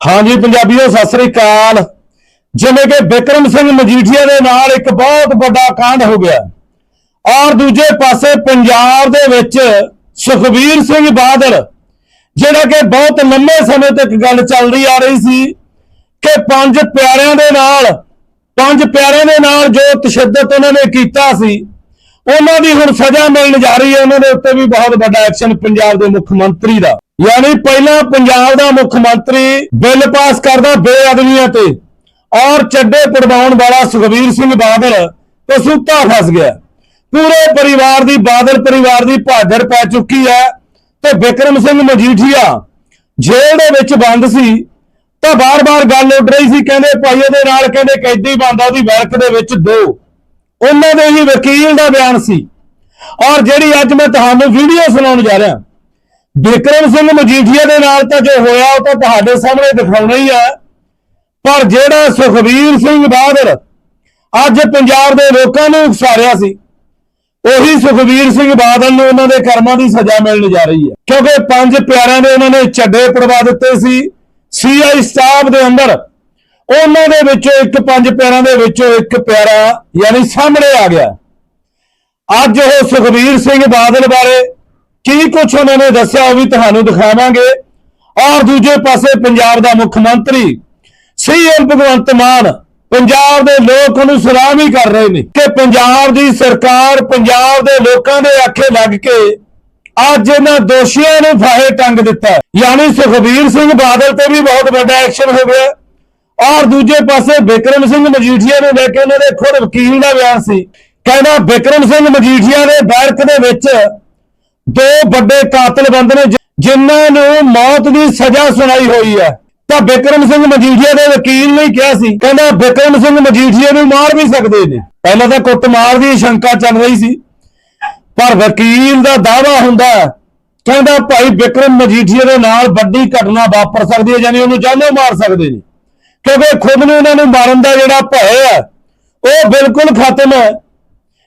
ਹਾਂਜੀ ਪੰਜਾਬੀਓ, ਸਤਿ ਸ੍ਰੀ ਅਕਾਲ। ਜਿਵੇਂ ਕਿ ਬਿਕਰਮ ਸਿੰਘ ਮਜੀਠੀਆ ਦੇ ਨਾਲ ਇੱਕ ਬਹੁਤ ਵੱਡਾ ਕਾਂਡ ਹੋ ਗਿਆ। ਔਰ ਦੂਜੇ ਪਾਸੇ ਪੰਜਾਬ ਦੇ ਵਿੱਚ ਸੁਖਬੀਰ ਸਿੰਘ ਬਾਦਲ, ਜਿਹੜਾ ਕਿ ਬਹੁਤ ਲੰਮੇ ਸਮੇਂ ਤੱਕ ਗੱਲ ਚੱਲਦੀ ਆ ਰਹੀ ਸੀ ਕਿ ਪੰਜ ਪਿਆਰਿਆਂ ਦੇ ਨਾਲ, ਪੰਜ ਪਿਆਰਿਆਂ ਦੇ ਨਾਲ ਜੋ ਤਸ਼ੱਦਦ ਉਹਨਾਂ ਨੇ ਕੀਤਾ ਸੀ, ਉਹਨਾਂ ਦੀ ਹੁਣ ਸਜ਼ਾ ਮਿਲਣ ਜਾ ਰਹੀ ਹੈ। ਉਹਨਾਂ ਦੇ ਉੱਤੇ ਵੀ ਬਹੁਤ ਵੱਡਾ ਐਕਸ਼ਨ ਪੰਜਾਬ ਦੇ ਮੁੱਖ ਮੰਤਰੀ ਦਾ। ਯਾਨੀ ਪਹਿਲਾਂ ਪੰਜਾਬ ਦਾ ਮੁੱਖ ਮੰਤਰੀ ਬਿੱਲ ਪਾਸ ਕਰਦਾ ਬੇਅਦਬੀਆਂ ਤੇ ਔਰ ਚੱਡੇ ਪੜਵਾਉਣ ਵਾਲਾ ਸੁਖਬੀਰ ਸਿੰਘ ਬਾਦਲ ਕਸੂਤਾ ਫਸ ਗਿਆ। ਪੂਰੇ ਪਰਿਵਾਰ ਦੀ ਬਾਦਲ ਪਰਿਵਾਰ ਦੀ ਭਾਦਰ ਪੈ ਚੁੱਕੀ ਹੈ ਤੇ ਬਿਕਰਮ ਸਿੰਘ ਮਜੀਠੀਆ ਜੇਲ੍ਹ ਦੇ ਵਿੱਚ ਬੰਦ ਸੀ। ਤਾਂ ਬਾਰ-ਬਾਰ ਗੱਲ ਉੱਡ ਰਹੀ ਸੀ, ਕਹਿੰਦੇ ਭਾਈ ਉਹਦੇ ਨਾਲ ਕਹਿੰਦੇ ਕੈਦੀ ਬੰਦਾ ਉਹਦੀ ਵਰਕ ਦੇ ਵਿੱਚ ਦੋ। ਉਹਨਾਂ ਦੇ ਹੀ ਵਕੀਲ ਦਾ ਬਿਆਨ ਸੀ। ਔਰ ਜਿਹੜੀ ਅੱਜ ਮੈਂ ਤੁਹਾਨੂੰ ਵੀਡੀਓ ਸੁਣਾਉਣ ਜਾ ਰਿਹਾ ਬਿਕਰਮ ਸਿੰਘ ਮਜੀਠੀਆ ਦੇ ਨਾਲ ਤਾਂ ਜੋ ਹੋਇਆ, ਉਹ ਤਾਂ ਤੁਹਾਡੇ ਸਾਹਮਣੇ ਦਿਖਾਉਣਾ ਹੀ ਹੈ ਪਰ ਜਿਹੜਾ ਸੁਖਬੀਰ ਸਿੰਘ ਬਾਦਲ ਅੱਜ ਪੰਜਾਬ ਦੇ ਲੋਕਾਂ ਨੂੰ ਉਕਸਾਰਿਆ ਸੀ, ਉਹੀ ਸੁਖਬੀਰ ਸਿੰਘ ਬਾਦਲ ਨੂੰ ਉਹਨਾਂ ਦੇ ਕਰਮਾਂ ਦੀ ਸਜ਼ਾ ਮਿਲਣ ਜਾ ਰਹੀ ਹੈ। ਕਿਉਂਕਿ ਪੰਜ ਪਿਆਰਿਆਂ ਦੇ ਉਹਨਾਂ ਨੇ ਚੱਡੇ ਪੜਵਾ ਦਿੱਤੇ ਸੀ ਸੀਆਈ ਸਟਾਫ ਦੇ ਅੰਦਰ। ਉਹਨਾਂ ਦੇ ਵਿੱਚੋਂ ਇੱਕ ਪੰਜ ਪਿਆਰਿਆਂ ਦੇ ਵਿੱਚੋਂ ਇੱਕ ਪਿਆਰਾ ਯਾਨੀ ਸਾਹਮਣੇ ਆ ਗਿਆ। ਅੱਜ ਉਹ ਸੁਖਬੀਰ ਸਿੰਘ ਬਾਦਲ ਬਾਰੇ ਕੀ ਕੁਝ ਉਹਨਾਂ ਨੇ ਦੱਸਿਆ ਉਹ ਵੀ ਤੁਹਾਨੂੰ ਦਿਖਾਵਾਂਗੇ। ਔਰ ਦੂਜੇ ਪਾਸੇ ਪੰਜਾਬ ਦਾ ਮੁੱਖ ਮੰਤਰੀ, ਸੀਐਮ ਭਗਵੰਤ ਮਾਨ, ਪੰਜਾਬ ਦੇ ਲੋਕ ਨੂੰ ਸਲਾਮ ਹੀ ਕਰ ਰਹੇ ਨੇ ਕਿ ਪੰਜਾਬ ਦੀ ਸਰਕਾਰ ਪੰਜਾਬ ਦੇ ਲੋਕਾਂ ਦੇ ਆਖੇ ਲੱਗ ਕੇ ਅੱਜ ਇਹਨਾਂ ਦੋਸ਼ੀਆਂ ਨੂੰ ਫਾਹੇ ਟੰਗ ਦਿੱਤਾ ਯਾਨੀ ਸੁਖਬੀਰ ਸਿੰਘ ਬਾਦਲ ਤੇ ਵੀ ਬਹੁਤ ਵੱਡਾ ਐਕਸ਼ਨ ਹੋ ਗਿਆ। ਔਰ ਦੂਜੇ ਪਾਸੇ ਬਿਕਰਮ ਸਿੰਘ ਮਜੀਠੀਆ ਨੂੰ ਲੈ ਕੇ ਉਹਨਾਂ ਦੇ ਖੁਦ ਵਕੀਲ ਦਾ ਬਿਆਨ ਸੀ। ਕਹਿੰਦਾ ਬਿਕਰਮ ਸਿੰਘ ਮਜੀਠੀਆ ਦੇ ਬੈਰਕ ਦੇ ਵਿੱਚ ਦੋ ਵੱਡੇ ਕਾਤਲ ਬੰਦ ਨੇ ਜਿਨ੍ਹਾਂ ਨੂੰ ਮੌਤ ਦੀ ਸਜ਼ਾ ਸੁਣਾਈ ਹੋਈ ਹੈ। ਤਾਂ ਬਿਕਰਮ ਸਿੰਘ ਮਜੀਠੀਆ ਦੇ ਵਕੀਲ ਨੇ ਕਿਹਾ ਸੀ, ਕਹਿੰਦਾ ਬਿਕਰਮ ਸਿੰਘ ਮਜੀਠੀਆ ਨੂੰ ਮਾਰ ਵੀ ਸਕਦੇ ਨੇ। ਪਹਿਲਾਂ ਤਾਂ ਕੁੱਟਮਾਰ ਦੀ ਸ਼ੰਕਾ ਚੱਲ ਰਹੀ ਸੀ, ਪਰ ਵਕੀਲ ਦਾ ਦਾਵਾ ਹੁੰਦਾ ਕਹਿੰਦਾ ਭਾਈ ਬਿਕਰਮ ਮਜੀਠੀਆ ਦੇ ਨਾਲ ਵੱਡੀ ਘਟਨਾ ਵਾਪਰ ਸਕਦੀ ਹੈ, ਯਾਨੀ ਉਹਨੂੰ ਜਾਨੋਂ ਮਾਰ ਸਕਦੇ ਨੇ। ਕਿਉਂਕਿ ਖੁਦ ਨੂੰ ਉਹਨਾਂ ਨੂੰ ਮਾਰਨ ਦਾ ਜਿਹੜਾ ਭੈ ਹੈ, ਉਹ ਬਿਲਕੁਲ ਖਤਮ ਹੈ।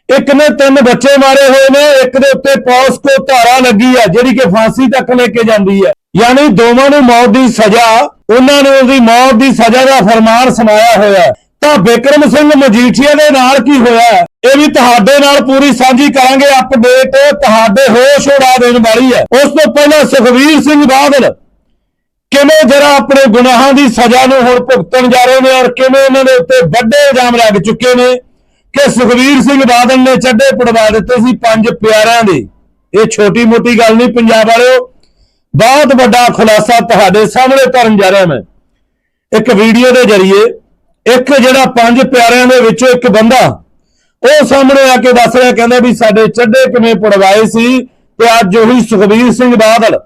ਇੱਕ ਨੇ ਤਿੰਨ ਬੱਚੇ ਮਾਰੇ ਹੋਏ ਨੇ, ਇੱਕ ਦੇ ਉੱਤੇ ਪੌਸਕੋ ਧਾਰਾ ਲੱਗੀ ਹੈ ਜਿਹੜੀ ਕਿ ਫਾਂਸੀ ਤੱਕ ਲੈ ਕੇ ਜਾਂਦੀ ਹੈ ਯਾਨੀ ਦੋਵਾਂ ਨੂੰ ਮੌਤ ਦੀ ਸਜ਼ਾ, ਉਹਨਾਂ ਨੇ ਉਹਦੀ ਮੌਤ ਦੀ ਸਜ਼ਾ ਦਾ ਫਰਮਾਨ ਸੁਣਾਇਆ ਹੋਇਆ ਤਾਂ ਬਿਕਰਮ ਸਿੰਘ ਮਜੀਠੀਆ ਦੇ ਨਾਲ ਕੀ ਹੋਇਆ ਇਹ ਵੀ ਤੁਹਾਡੇ ਨਾਲ ਪੂਰੀ ਸਾਂਝੀ ਕਰਾਂਗੇ ਅਪਡੇਟ ਤੁਹਾਡੇ ਹੋਸ਼ ਉਡਾ ਦੇਣ ਵਾਲੀ ਹੈ। ਉਸ ਤੋਂ ਪਹਿਲਾਂ ਸੁਖਵੀਰ ਸਿੰਘ ਬਾਦਲ ਕਿਵੇਂ ਜਰਾ ਆਪਣੇ ਗੁਨਾਹਾਂ ਦੀ ਸਜ਼ਾ ਨੂੰ ਹੁਣ ਭੁਗਤਣ ਜਾ ਰਹੇ ਨੇ ਔਰ ਕਿਵੇਂ ਉਹਨਾਂ ਦੇ ਉੱਤੇ ਵੱਡੇ ਇਲਜ਼ਾਮ ਲੱਗ ਚੁੱਕੇ ਨੇ? ਕਿ ਸੁਖਵੀਰ ਸਿੰਘ ਬਾਦਲ ਨੇ ਚੱਡੇ ਪੜਵਾ ਦਿੱਤੇ ਸੀ ਪੰਜ ਪਿਆਰਿਆਂ ਦੇ। ਇਹ ਛੋਟੀ ਮੋਟੀ ਗੱਲ ਨਹੀਂ ਪੰਜਾਬ ਵਾਲਿਓ। ਬਹੁਤ ਵੱਡਾ ਖੁਲਾਸਾ ਤੁਹਾਡੇ ਸਾਹਮਣੇ ਕਰਨ ਜਾ ਰਿਹਾ ਮੈਂ। ਇੱਕ ਵੀਡੀਓ ਦੇ ਜ਼ਰੀਏ ਇੱਕ ਜਿਹੜਾ ਪੰਜ ਪਿਆਰਿਆਂ ਦੇ ਵਿੱਚੋਂ ਇੱਕ ਬੰਦਾ ਉਹ ਸਾਹਮਣੇ ਆ ਕੇ ਦੱਸ ਰਿਹਾ, ਕਹਿੰਦਾ ਵੀ ਸਾਡੇ ਚੱਡੇ ਕਿਵੇਂ ਪੜਵਾਏ ਸੀ ਤੇ ਅੱਜ ਉਹੀ ਸੁਖਬੀਰ ਸਿੰਘ ਬਾਦਲ।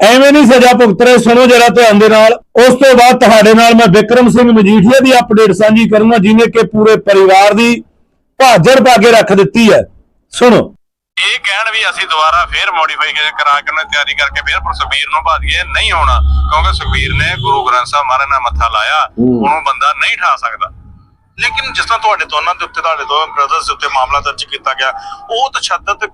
ਐਵੇਂ ਨਹੀਂ ਸਜ਼ਾ ਭੁਗਤ ਰਹੇ, ਸੁਣੋ ਜਰਾ ਧਿਆਨ ਦੇ ਨਾਲ। ਉਸ ਤੋਂ ਬਾਅਦ ਤੁਹਾਡੇ ਨਾਲ ਮੈਂ ਵਿਕਰਮ ਸਿੰਘ ਮਜੀਠੀਆ ਦੀ ਅਪਡੇਟ ਸਾਂਝੀ ਕਰੂੰਗਾ, ਜਿਵੇਂ ਕਿ ਪੂਰੇ ਪਰਿਵਾਰ ਦੀ ਭਾਜਰ ਪਾ ਕੇ ਰੱਖ ਦਿੱਤੀ ਹੈ। ਸੁਣੋ। ਇਹ ਕਹਿਣ ਵੀ ਅਸੀਂ ਦੁਬਾਰਾ ਫੇਰ ਮੋਡੀਫਾਈ ਕਰਾ ਕੇ ਉਹਨਾਂ ਤਿਆਰੀ ਕਰਕੇ ਫੇਰ ਪਰ ਸੁਖਬੀਰ ਨੂੰ ਭਾ ਦਈਏ ਨਹੀਂ ਹੋਣਾ। ਕਿਉਂਕਿ ਸੁਖਬੀਰ ਨੇ ਗੁਰੂ ਗ੍ਰੰਥ ਸਾਹਿਬ ਮਹਾਰਾਜ ਨਾਲ ਮੱਥਾ ਲਾਇਆ। ਉਹਨੂੰ ਬੰਦਾ ਨਹੀਂ ਠਾ ਸਕਦਾ। ਲੇਕਿਨ ਜਿਸ ਤਰ੍ਹਾਂ ਤੁਹਾਡੇ ਦੋਨਾਂ ਦੇ ਉੱਤੇ, ਤੁਹਾਡੇ ਦੋ ਬ੍ਰਦਰਸ ਦੇ ਉੱਤੇ ਮਾਮਲਾ ਦਰਜ ਕੀਤਾ ਗਿਆ, ਉਹ ਤਸ਼ੱਦਦ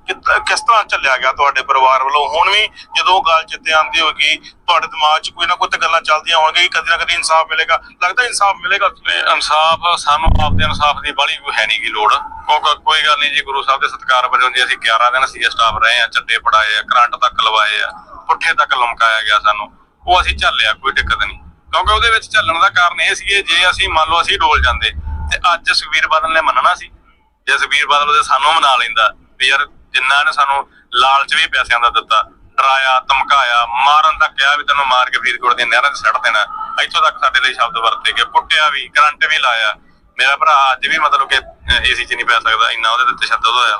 ਕਿਸ ਤਰ੍ਹਾਂ ਚੱਲਿਆ ਗਿਆ ਤੁਹਾਡੇ ਪਰਿਵਾਰ ਵੱਲੋਂ? ਹੁਣ ਵੀ ਜਦੋਂ ਉਹ ਗੱਲ ਚਿੱਤੇ ਆਉਂਦੀ ਹੋਗੀ ਤੁਹਾਡੇ ਦਿਮਾਗ 'ਚ ਕੋਈ ਨਾ ਕੋਈ ਤਾਂ ਗੱਲਾਂ ਚੱਲਦੀਆਂ ਹੋਣਗੀਆਂ ਕਿ ਕਦੀ ਨਾ ਕਦੀ ਇਨਸਾਫ ਮਿਲੇਗਾ। ਲੱਗਦਾ ਇਨਸਾਫ ਮਿਲੇਗਾ ਇਨਸਾਫ ਸਾਨੂੰ ਆਪਦੇ ਇਨਸਾਫ ਦੀ ਬਾਲੀ ਹੈ ਨਹੀਂ ਗੀ ਲੋੜ। ਕਿਉਂਕਿ ਕੋਈ ਗੱਲ ਨਹੀਂ ਜੀ, ਗੁਰੂ ਸਾਹਿਬ ਦੇ ਸਤਿਕਾਰ ਵਜੋਂ ਜੀ ਅਸੀਂ 11 ਦਿਨ ਸੀ ਸਟਾਫ ਰਹੇ ਆ ਚੱਡੇ ਪੜਾਏ ਆ, ਕਰੰਟ ਤੱਕ ਲਵਾਏ ਆ, ਪੁੱਠੇ ਤੱਕ ਲਮਕਾਇਆ ਗਿਆ ਸਾਨੂੰ। ਉਹ ਅਸੀਂ ਝੱਲਿਆ ਕੋਈ ਦਿੱਕਤ ਨਹੀਂ। ਕਿਉਂਕਿ ਉਹਦੇ ਵਿੱਚ ਝੱਲਣ ਦਾ ਕਾਰਨ ਇਹ ਸੀ ਜੇ ਅਸੀਂ, ਮੰਨ ਲਓ ਅਸੀਂ ਡੋਲ ਜਾਂਦੇ ਤੇ ਅੱਜ ਸੁਖਬੀਰ ਬਾਦਲ ਨੇ ਮੰਨਣਾ ਸੀ। ਜੇ ਸੁਖਬੀਰ ਬਾਦਲ ਉਹਦੇ ਸਾਨੂੰ ਮਨਾ ਲੈਂਦਾ ਵੀ ਯਾਰ ਜਿੰਨਾ ਨੇ ਸਾਨੂੰ ਲਾਲਚ ਵੀ ਪੈਸਿਆਂ ਦਾ ਦਿੱਤਾ, ਡਰਾਇਆ, ਧਮਕਾਇਆ, ਮਾਰਨ ਤੱਕ ਕਿਹਾ ਵੀ ਤੈਨੂੰ ਮਾਰ ਕੇ ਫਰੀਦਕੋਟ ਦੀਆਂ ਨਹਿਰਾਂ 'ਚ ਸੱਟ ਦੇਣਾ, ਇੱਥੋਂ ਤੱਕ ਸਾਡੇ ਲਈ ਸ਼ਬਦ ਵਰਤੇ ਗਏ, ਪੁੱਟਿਆ ਵੀ, ਕਰੰਟ ਵੀ ਲਾਇਆ। ਮੇਰਾ ਭਰਾ ਅੱਜ ਵੀ ਮਤਲਬ ਕਿ ਏਸੀ 'ਚ ਨਹੀਂ ਪੈ ਸਕਦਾ, ਇੰਨਾ ਉਹਦੇ ਤੇ ਤਸ਼ੱਦਦ ਹੋਇਆ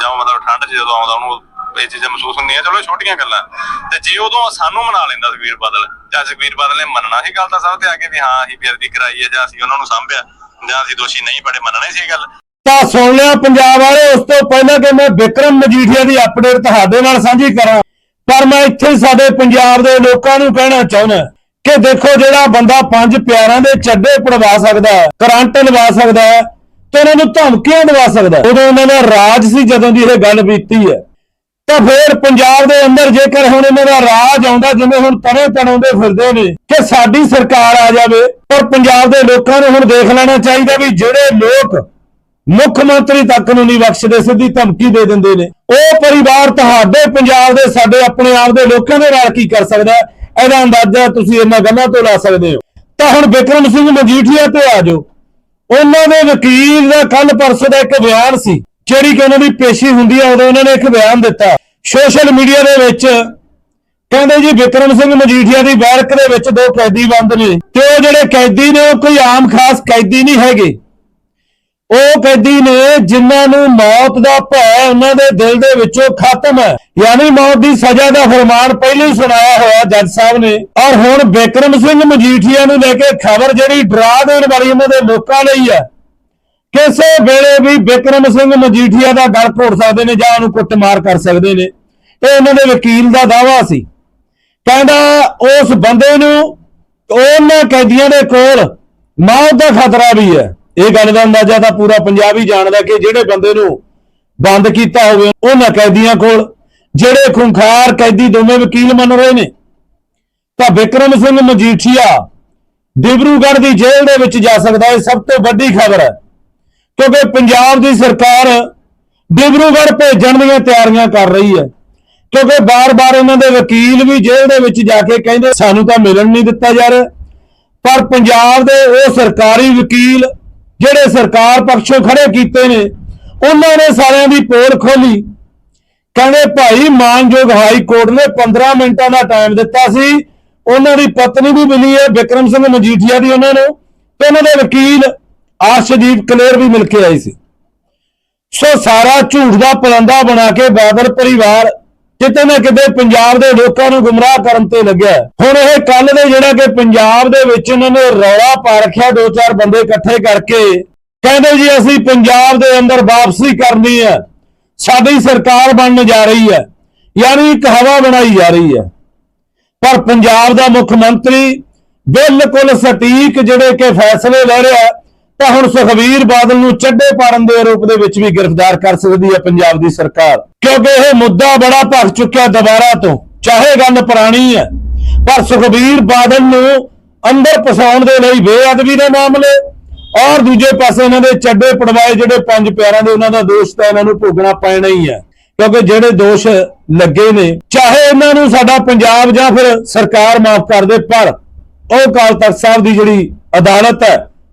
ਜਾਂ ਮਤਲਬ ਠੰਡ 'ਚ ਜਦੋਂ ਆਉਂਦਾ, ਉਹਨੂੰ ਇਹ ਚੀਜ਼ਾਂ ਮਹਿਸੂਸ ਹੁੰਦੀਆਂ, ਚਲੋ ਛੋਟੀਆਂ ਗੱਲਾਂ। ਤੇ ਜੇ ਉਦੋਂ ਸਾਨੂੰ ਮਨਾ ਲੈਂਦਾ ਸੁਖਬੀਰ ਬਾਦਲ ਜਾਂ ਸੁਖਬੀਰ ਬਾਦਲ ਨੇ ਮੰਨਣਾ ਸੀ ਗੱਲ ਤਾਂ ਸਭ ਤੇ ਆ ਕੇ ਵੀ ਹਾਂ, ਅਸੀਂ ਬੇਅਦਬੀ ਕਰਾਈ ਹੈ ਜਾਂ ਅਸੀਂ ਉਹਨਾਂ ਨੂੰ ਸਾਂਭਿਆ। ਜਾਂ ਅਸੀਂ ਦੋਸ਼ੀ ਨਹੀਂ, ਬੜੇ ਮੰਨਣਾ ਸੀ ਇਹ ਗੱਲ। ਤਾਂ ਸੁਣ ਲਿਆ ਪੰਜਾਬ ਵਾਲੇ, ਉਸ ਤੋਂ ਪਹਿਲਾਂ ਕਿ ਮੈਂ ਵਿਕਰਮ ਮਜੀਠੀਆ ਦੀ ਅਪਡੇਟ ਤੁਹਾਡੇ ਨਾਲ ਸਾਂਝੀ ਕਰਾਂ। ਪਰ ਮੈਂ ਇੱਥੇ ਸਾਡੇ ਪੰਜਾਬ ਦੇ ਲੋਕਾਂ ਨੂੰ ਕਹਿਣਾ ਚਾਹੁੰਦਾ ਕਿ ਦੇਖੋ ਜਿਹੜਾ ਬੰਦਾ ਪੰਜ ਪਿਆਰਾਂ ਦੇ ਚੱਡੇ ਪੜਵਾ ਸਕਦਾ ਕਰੰਟ ਲਵਾ ਸਕਦਾ ਹੈ, ਤੇ ਉਹਨਾਂ ਨੂੰ ਧਮਕੀਆਂ ਦਵਾ ਸਕਦਾ ਉਦੋਂ ਉਹਨਾਂ ਦਾ ਰਾਜ ਸੀ ਜਦੋਂ ਦੀ ਇਹ ਗੱਲ ਬੀਤੀ ਹੈ। ਤਾਂ ਫਿਰ ਪੰਜਾਬ ਦੇ ਅੰਦਰ ਜੇਕਰ ਹੁਣ ਇਹਨਾਂ ਦਾ ਰਾਜ ਆਉਂਦਾ, ਜਿਵੇਂ ਹੁਣ ਤਰੇ ਤਣਾਉਂਦੇ ਫਿਰਦੇ ਨੇ, ਕਿ ਸਾਡੀ ਸਰਕਾਰ ਆ ਜਾਵੇ ਪਰ ਪੰਜਾਬ ਦੇ ਲੋਕਾਂ ਨੂੰ ਹੁਣ ਦੇਖ ਲੈਣਾ ਚਾਹੀਦਾ ਵੀ ਜਿਹੜੇ ਲੋਕ ਮੁੱਖ ਮੰਤਰੀ ਤੱਕ ਨੂੰ ਨਹੀਂ ਬਖਸ਼ਦੇ, ਸਿੱਧੀ ਧਮਕੀ ਦੇ ਦਿੰਦੇ ਨੇ। ਉਹ ਪਰਿਵਾਰ ਤੁਹਾਡੇ ਪੰਜਾਬ ਦੇ, ਸਾਡੇ ਆਪਣੇ ਆਪ ਦੇ ਲੋਕਾਂ ਦੇ ਨਾਲ ਕੀ ਕਰ ਸਕਦਾ ਇਹਦਾ ਅੰਦਾਜ਼ਾ ਤੁਸੀਂ ਇਹਨਾਂ ਗੱਲਾਂ ਤੋਂ ਲਾ ਸਕਦੇ ਹੋ। ਤਾਂ ਹੁਣ ਵਿਕਰਮ ਸਿੰਘ ਮਜੀਠੀਆ ਤੇ ਆ ਜਾਓ। ਉਹਨਾਂ ਦੇ ਵਕੀਲ ਦਾ ਕੱਲ ਪਰਸੋਂ ਦਾ ਇੱਕ ਬਿਆਨ ਸੀ। ਜਿਹੜੀ ਕਿ ਉਹਨਾਂ ਦੀ ਪੇਸ਼ੀ ਹੁੰਦੀ ਹੈ ਉਦੋਂ ਉਹਨਾਂ ਨੇ ਇੱਕ ਬਿਆਨ ਦਿੱਤਾ। ਸੋਸ਼ਲ ਮੀਡੀਆ ਦੇ ਵਿੱਚ ਕਹਿੰਦੇ ਜੀ, ਵਿਕਰਮ ਸਿੰਘ ਮਜੀਠੀਆ ਦੀ ਬੈਰਕ ਦੇ ਵਿੱਚ ਦੋ ਕੈਦੀ ਬੰਦ ਨੇ ਤੇ ਉਹ ਜਿਹੜੇ ਕੈਦੀ ਨੇ, ਉਹ ਕੋਈ ਆਮ ਖਾਸ ਕੈਦੀ ਨਹੀਂ ਹੈਗੇ। ਉਹ ਕੈਦੀ ਨੇ ਜਿਨ੍ਹਾਂ ਨੂੰ ਮੌਤ ਦਾ ਭੈ ਉਹਨਾਂ ਦੇ ਦਿਲ ਦੇ ਵਿੱਚੋਂ ਖਤਮ ਹੈ। ਯਾਨੀ ਮੌਤ ਦੀ ਸਜ਼ਾ ਦਾ ਫਰਮਾਨ ਪਹਿਲਾਂ ਹੀ ਸੁਣਾਇਆ ਹੋਇਆ ਜੱਜ ਸਾਹਿਬ ਨੇ। ਔਰ ਹੁਣ ਬਿਕਰਮ ਸਿੰਘ ਮਜੀਠੀਆ ਨੂੰ ਲੈ ਕੇ ਖਬਰ ਜਿਹੜੀ ਡਰਾ ਦੇਣ ਵਾਲੀ ਉਹਨਾਂ ਦੇ ਲੋਕਾਂ ਲਈ ਹੈ। ਕਿਸੇ ਵੇਲੇ ਵੀ ਬਿਕਰਮ ਸਿੰਘ ਮਜੀਠੀਆ ਦਾ ਗਲ ਘੋੜ ਸਕਦੇ ਨੇ ਜਾਂ ਉਹਨੂੰ ਕੁੱਟਮਾਰ ਕਰ ਸਕਦੇ ਨੇ, ਇਹ ਉਹਨਾਂ ਦੇ ਵਕੀਲ ਦਾ ਦਾਵਾ ਸੀ। ਕਹਿੰਦਾ ਉਸ ਬੰਦੇ ਨੂੰ ਉਹਨਾਂ ਕੈਦੀਆਂ ਦੇ ਕੋਲ ਮੌਤ ਦਾ ਖਤਰਾ ਵੀ ਹੈ। ਇਹ ਗੱਲ ਦਾ ਅੰਦਾਜ਼ਾ ਤਾਂ ਪੂਰਾ ਪੰਜਾਬ ਹੀ ਜਾਣਦਾ ਕਿ ਜਿਹੜੇ ਬੰਦੇ ਨੂੰ ਬੰਦ ਕੀਤਾ ਹੋਵੇ, ਉਹਨਾਂ ਕੈਦੀਆਂ ਕੋਲ, ਜਿਹੜੇ ਖੁੰਖਾਰ ਕੈਦੀ ਦੋਵੇਂ ਵਕੀਲ ਮੰਨ ਰਹੇ ਨੇ। ਤਾਂ ਵਿਕਰਮ ਸਿੰਘ ਮਜੀਠੀਆ ਡਿਬਰੂਗੜ੍ਹ ਦੀ ਜੇਲ੍ਹ ਦੇ ਵਿੱਚ ਜਾ ਸਕਦਾ ਹੈ ਇਹ ਸਭ ਤੋਂ ਵੱਡੀ ਖਬਰ ਹੈ। ਕਿਉਂਕਿ ਪੰਜਾਬ ਦੀ ਸਰਕਾਰ ਡਿਬਰੂਗੜ੍ਹ ਭੇਜਣ ਦੀਆਂ ਤਿਆਰੀਆਂ ਕਰ ਰਹੀ ਹੈ। ਕਿਉਂਕਿ ਬਾਰ-ਬਾਰ ਉਹਨਾਂ ਦੇ ਵਕੀਲ ਵੀ ਜੇਲ੍ਹ ਦੇ ਵਿੱਚ ਜਾ ਕੇ ਕਹਿੰਦੇ ਸਾਨੂੰ ਤਾਂ ਮਿਲਣ ਨਹੀਂ ਦਿੱਤਾ ਜਾ ਰਿਹਾ। ਪਰ ਪੰਜਾਬ ਦੇ ਉਹ ਸਰਕਾਰੀ ਵਕੀਲ ਜਿਹੜੇ ਸਰਕਾਰ ਪੱਖੋਂ ਖੜੇ ਕੀਤੇ ਨੇ, ਉਹਨਾਂ ਨੇ ਸਾਰਿਆਂ ਦੀ ਪੋਲ ਖੋਲੀ ਕਹਿੰਦੇ ਭਾਈ ਮਾਨਯੋਗ ਹਾਈ ਕੋਰਟ ਨੇ 15 ਮਿੰਟਾਂ ਦਾ ਟਾਈਮ ਦਿੱਤਾ ਸੀ। ਉਹਨਾਂ ਦੀ ਪਤਨੀ ਵੀ ਮਿਲੀ ਹੈ, ਵਿਕਰਮ ਸਿੰਘ ਮਜੀਠੀਆ ਦੀ ਉਹਨਾਂ ਨੂੰ। ਤੇ ਉਹਨਾਂ ਦੇ ਵਕੀਲ ਆਰਸ਼ਦੀਪ ਕਲੇਰ ਵੀ ਮਿਲ ਕੇ ਆਈ ਸੀ। ਸੋ ਸਾਰਾ ਝੂਠ ਦਾ ਪਲੰਦਾ ਬਣਾ ਕੇ ਬਾਦਲ ਪਰਿਵਾਰ ਕਿਤੇ ਨਾ ਕਿਤੇ ਪੰਜਾਬ ਦੇ ਲੋਕਾਂ ਨੂੰ ਗੁੰਮਰਾਹ ਕਰਨ ਤੇ ਲੱਗਿਆ ਹੁਣ ਇਹ ਕੱਲ ਦੇ ਜਿਹੜਾ ਕਿ ਪੰਜਾਬ ਦੇ ਵਿੱਚ ਇਹਨਾਂ ਨੇ ਰੌਲਾ ਪਾ ਰੱਖਿਆ, ਦੋ ਚਾਰ ਬੰਦੇ ਇਕੱਠੇ ਕਰਕੇ। ਕਹਿੰਦੇ ਜੀ, ਅਸੀਂ ਪੰਜਾਬ ਦੇ ਅੰਦਰ ਵਾਪਸੀ ਕਰਨੀ ਹੈ। ਸਾਡੀ ਸਰਕਾਰ ਬਣਨ ਜਾ ਰਹੀ ਹੈ। ਯਾਨੀ ਇੱਕ ਹਵਾ ਬਣਾਈ ਜਾ ਰਹੀ ਹੈ। ਪਰ ਪੰਜਾਬ ਦਾ ਮੁੱਖ ਮੰਤਰੀ ਬਿਲਕੁਲ ਸਟੀਕ ਜਿਹੜੇ ਕਿ ਫੈਸਲੇ ਲੈ ਰਿਹਾ ਤਾਂ ਹੁਣ ਸੁਖਵੀਰ ਬਾਦਲ ਨੂੰ ਚੱਡੇ ਪਾਰਨ ਦੇ ਆਰੋਪ ਦੇ ਵਿੱਚ ਵੀ ਗ੍ਰਿਫਤਾਰ ਕਰ ਸਕਦੀ ਹੈ ਪੰਜਾਬ ਦੀ ਸਰਕਾਰ। ਕਿਉਂਕਿ ਇਹ ਮੁੱਦਾ ਬੜਾ ਭਖ ਚੁੱਕਿਆ ਦੁਬਾਰਾ ਤੋਂ, ਚਾਹੇ ਗੱਲ ਪੁਰਾਣੀ ਹੈ, ਪਰ ਸੁਖਵੀਰ ਬਾਦਲ ਨੂੰ ਅੰਦਰ ਫਸਾਉਣ ਦੇ ਲਈ ਬੇਅਦਬੀ ਦੇ ਮਾਮਲੇ ਔਰ ਦੂਜੇ ਪਾਸੇ ਇਹਨਾਂ ਦੇ ਚੱਡੇ ਪੜਵਾਏ ਜਿਹੜੇ ਪੰਜ ਪਿਆਰਾਂ ਦੇ ਉਹਨਾਂ ਦਾ ਦੋਸ਼ ਤਾਂ ਇਹਨਾਂ ਨੂੰ ਭੋਗਣਾ ਪੈਣਾ ਹੀ ਹੈ। ਕਿਉਂਕਿ ਜਿਹੜੇ ਦੋਸ਼ ਲੱਗੇ ਨੇ, ਚਾਹੇ ਇਹਨਾਂ ਨੂੰ ਸਾਡਾ ਪੰਜਾਬ ਜਾਂ ਫਿਰ ਸਰਕਾਰ ਮਾਫ ਕਰ ਦੇ, ਪਰ ਉਹ ਅਕਾਲ ਤਖਤ ਸਾਹਿਬ ਦੀ ਜਿਹੜੀ ਅਦਾਲਤ ਹੈ